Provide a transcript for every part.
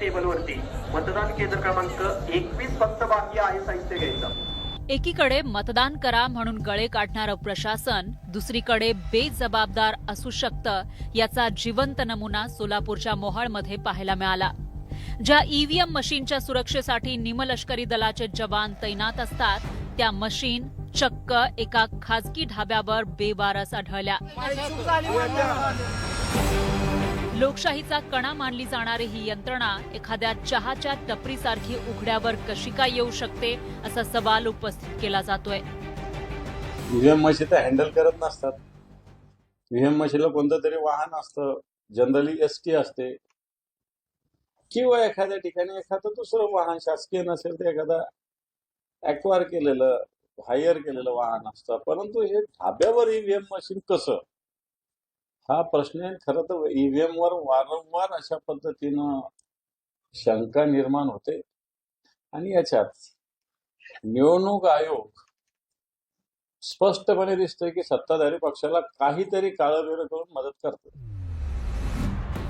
टेबलवरती मतदान केंद्र क्रमांक एकवीस फक्त बाकी आहे साहित्य घ्यायचं. एकीकडे मतदान करा म्हणून गळे काढणारं प्रशासन दुसरीकडे बेजबाबदार असू शकतं याचा जिवंत नमुना सोलापूरच्या मोहाळमध्ये पाहायला मिळाला. ज्या ईव्हीएम मशीनच्या सुरक्षेसाठी निमलष्करी दलाचे जवान तैनात असतात त्या मशीन चक्क एका खाजगी ढाब्यावर बेवारस आढळल्या. लोकशाहीचा कणा मानली जाणारी ही यंत्रणा एखाद्या चहाच्या टपरीसारखी उघड्यावर कशी काय येऊ शकते असा सवाल उपस्थित केला जातोय. ईव्हीएम मशीन तर हँडल करत नसतात. ईव्हीएम मशीनला कोणतं तरी वाहन असतं. जनरली एस टी असते. किंवा एखाद्या ठिकाणी एखादं दुसरं वाहन शासकीय नसेल तर एखादा ऍक्वायर केलेलं हायर केलेलं वाहन असतं. परंतु हे ढाब्यावर ईव्हीएम मशीन कसं? हा प्रश्न खरं तर ईव्हीएम वर वारंवार अशा पद्धतीनं शंका निर्माण होते. आणि याच्यात निवडणूक आयोग स्पष्टपणे दिसतोय की सत्ताधारी पक्षाला काहीतरी काळवेर करून मदत करतो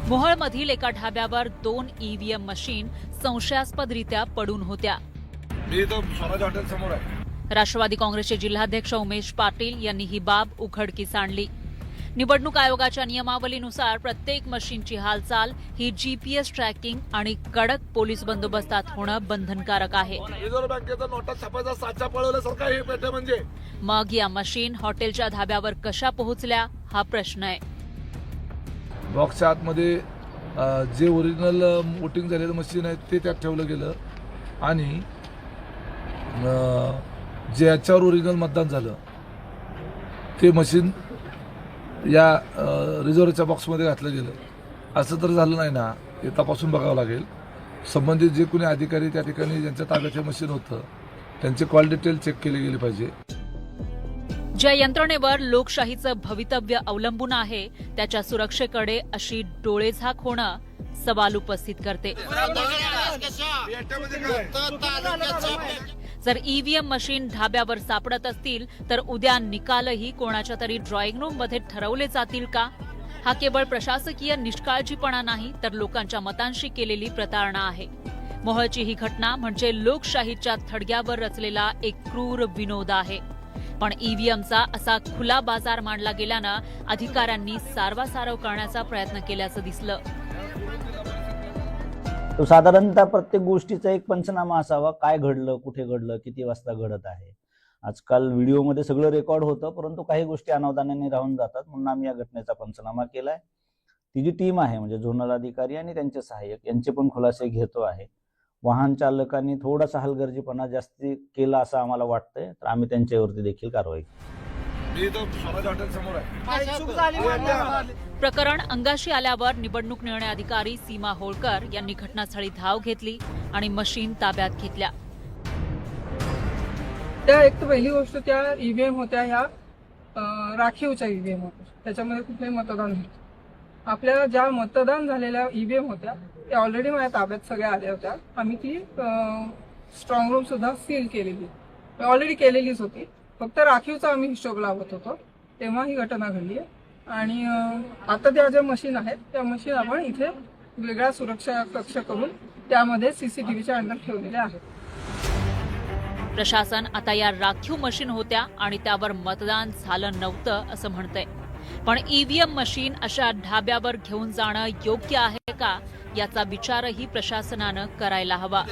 मोहोळमधील एका ढाब्यावर दोन ईव्हीएम मशीन संशयास्पदरित्या पडून होत्या. मी इथं स्वराज हॉटेल समोर आहे. राष्ट्रवादी काँग्रेसचे जिल्हाध्यक्ष उमेश पाटील यांनी ही बाब उघडकीस आणली. निवडणूक आयोगाच्या नियमावलीनुसार प्रत्येक मशीनची हालचाल ही जीपीएस ट्रॅकिंग आणि कडक पोलीस बंदोबस्तात होणं बंधनकारक आहे. म्हणजे? मग या मशीन हॉटेलच्या धाब्यावर कशा पोहोचल्या हा प्रश्न आहे. बॉक्सच्या आतमध्ये जे ओरिजिनल वोटिंग झालेलं मशीन आहे ते त्यात ठेवलं गेलं. आणि जे याच्यावर ओरिजिनल मतदान झालं ते मशीन या अ, रिझर्व्हच्या बॉक्समध्ये घातलं गेलं. असं तर झालं नाही ना हे तपासून बघावं लागेल. संबंधित जे कोणी अधिकारी त्या ठिकाणी ज्यांच्या ताब्याचे मशीन होतं त्यांचे कॉल डिटेल चेक केले गेले पाहिजे. ज्या यंत्रणेवर लोकशाहीचं भवितव्य अवलंबून आहे त्याच्या सुरक्षेकडे अशी डोळेझाक होणं सवाल उपस्थित करते. जर ईव्हीएम मशीन ढाब्यावर सापडत असतील तर उद्या निकालही कोणाच्या तरी ड्रॉइंग रूममध्ये ठरवले जातील का? हा केवळ प्रशासकीय निष्काळजीपणा नाही तर लोकांच्या मतांशी केलेली प्रतारणा आहे. मोहळची ही घटना म्हणजे लोकशाहीच्या थडग्यावर रचलेला एक क्रूर विनोद आहे. पण ईव्हीएमचा असा खुला बाजार मांडला गेल्यानं अधिकाऱ्यांनी सारवासारव करण्याचा प्रयत्न केल्याचं दिसलं. तो साधारणतः प्रत्येक गोष्टीचा एक पंचनामा असावा. काय घडलं कुठे घडलं किती वाजता घडत आहे? आजकाल व्हिडिओमध्ये सगळं रेकॉर्ड होतं परंतु काही गोष्टी अनावधानाने राहून जातात. म्हणून आम्ही या घटनेचा पंचनामा केलाय. ती जी टीम आहे म्हणजे झोनल अधिकारी आणि त्यांचे सहाय्यक. यांचे पण खुलासे घेतो आहे. वाहन चालकांनी थोडासा हलगर्जीपणा जास्ती केला असं आम्हाला वाटतंय. तर आम्ही त्यांच्यावरती देखील कारवाई करू. मी इथं स्वराज हॉटेल समोर आहे. प्रकरण अंगाशी आल्यावर निवडणूक निर्णय अधिकारी सीमा होळकर यांनी घटनास्थळी धाव घेतली आणि मशीन ताब्यात घेतल्या. त्या एक तर पहिली गोष्ट त्या ईव्हीएम होत्या ह्या राखीवच्या ईव्हीएम होत्या. त्याच्यामध्ये कुठलंही मतदान नव्हतं आपल्या ज्या मतदान झालेल्या ईव्हीएम होत्या त्या ऑलरेडी माझ्या ताब्यात सगळ्या आल्या होत्या. आम्ही ती स्ट्रॉंग रूम सुद्धा सील केलेली. ऑलरेडी केलेलीच होती. फक्त राखीवचा आम्ही हिशोब लावत होतो. तेव्हा ही घटना घडली आणि आता त्या ज्या मशीन आहेत त्या मशीन आपण इथे वेगळा सुरक्षा कक्ष करून त्यामध्ये सीसीटीव्हीच्या अंडर ठेवलेल्या आहेत. प्रशासन आता या राखीव मशीन होत्या आणि त्यावर मतदान झालं नव्हतं असं म्हणतंय. पण ईव्हीएम मशीन अशा ढाब्यावर घेऊन जाणं योग्य आहे का याचा विचारही प्रशासनानं करायला हवा.